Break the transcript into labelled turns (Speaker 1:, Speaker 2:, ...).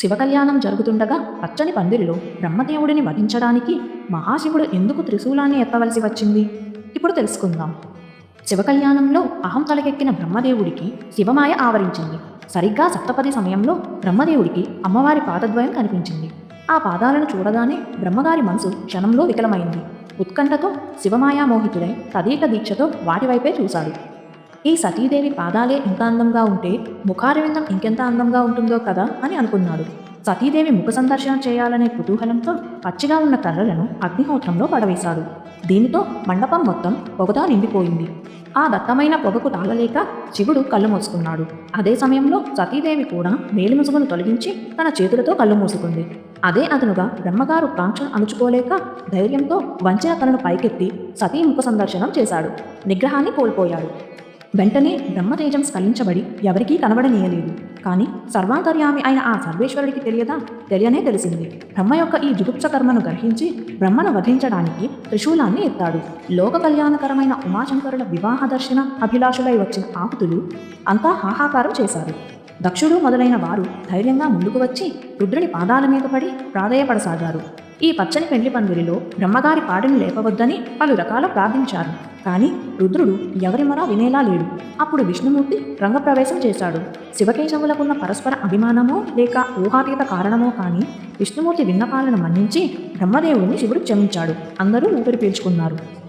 Speaker 1: శివకళ్యాణం జరుగుతుండగా పచ్చని పందిరిలో బ్రహ్మదేవుడిని వధించడానికి మహాశివుడు ఎందుకు త్రిశూలాన్ని ఎత్తవలసి వచ్చింది? ఇప్పుడు తెలుసుకుందాం. శివకళ్యాణంలో అహం తలకెక్కిన బ్రహ్మదేవుడికి శివమాయ ఆవరించింది. సరిగ్గా సప్తపది సమయంలో బ్రహ్మదేవుడికి అమ్మవారి పాదద్వయం కనిపించింది. ఆ పాదాలను చూడగానే బ్రహ్మగారి మనసు క్షణంలో వికలమైంది. ఉత్కంఠతో శివమాయా మోహితుడై తదీక దీక్షతో వాటివైపే చూశాడు. ఈ సతీదేవి పాదాలే ఇంత అందంగా ఉంటే ముఖారవిందం ఇంకెంత అందంగా ఉంటుందో కదా అని అనుకున్నాడు. సతీదేవి ముఖ సందర్శన చేయాలనే కుతూహలంతో పచ్చిగా ఉన్న కర్రలను అగ్నిహోత్రంలో పడవేశాడు. దీనితో మండపం మొత్తం పొగదా నిండిపోయింది. ఆ దత్తమైన పొగకు తాళలేక శివుడు కళ్ళు మూసుకున్నాడు. అదే సమయంలో సతీదేవి కూడా మేలిముసుగును తొలగించి తన చేతులతో కళ్ళు మూసుకుంది. అదే అదనుగా బ్రహ్మగారు కాంక్షను అణుచుకోలేక ధైర్యంతో వంచిన తనను పైకెత్తి సతీ ముఖ సందర్శనం చేశాడు. నిగ్రహాన్ని కోల్పోయాడు. వెంటనే బ్రహ్మతేజం స్ఖలించబడి ఎవరికీ కనబడనీయలేదు. కానీ సర్వాంతర్యామి అయిన ఆ సర్వేశ్వరుడికి తెలియదా? తెలియనే తెలిసింది. బ్రహ్మ యొక్క ఈ జుగుప్స కర్మను గ్రహించి బ్రహ్మను వధించడానికి త్రిశూలాన్ని ఎత్తాడు. లోక కళ్యాణకరమైన ఉమాశంకరుల వివాహ దర్శన అభిలాషులై వచ్చిన ఆహుతులు అంతా హాహాకారం చేశారు. దక్షుడు మొదలైన వారు ధైర్యంగా ముందుకు వచ్చి రుద్రుని పాదాల మీద పడి ప్రాధేయపడసాగారు. ఈ పచ్చని పెండ్లి పందిరిలో బ్రహ్మగారి పాడిని లేపవద్దని పలు రకాల ప్రార్థించారు. కానీ రుద్రుడు ఎవరి మరా వినేలా లేడు. అప్పుడు విష్ణుమూర్తి రంగప్రవేశం చేశాడు. శివకేశవులకున్న పరస్పర అభిమానమో లేక ఊహాతీత కారణమో కానీ విష్ణుమూర్తి విన్నపాలను మన్నించి బ్రహ్మదేవుడిని శివుడు క్షమించాడు. అందరూ ఊపిరి పీల్చుకున్నారు.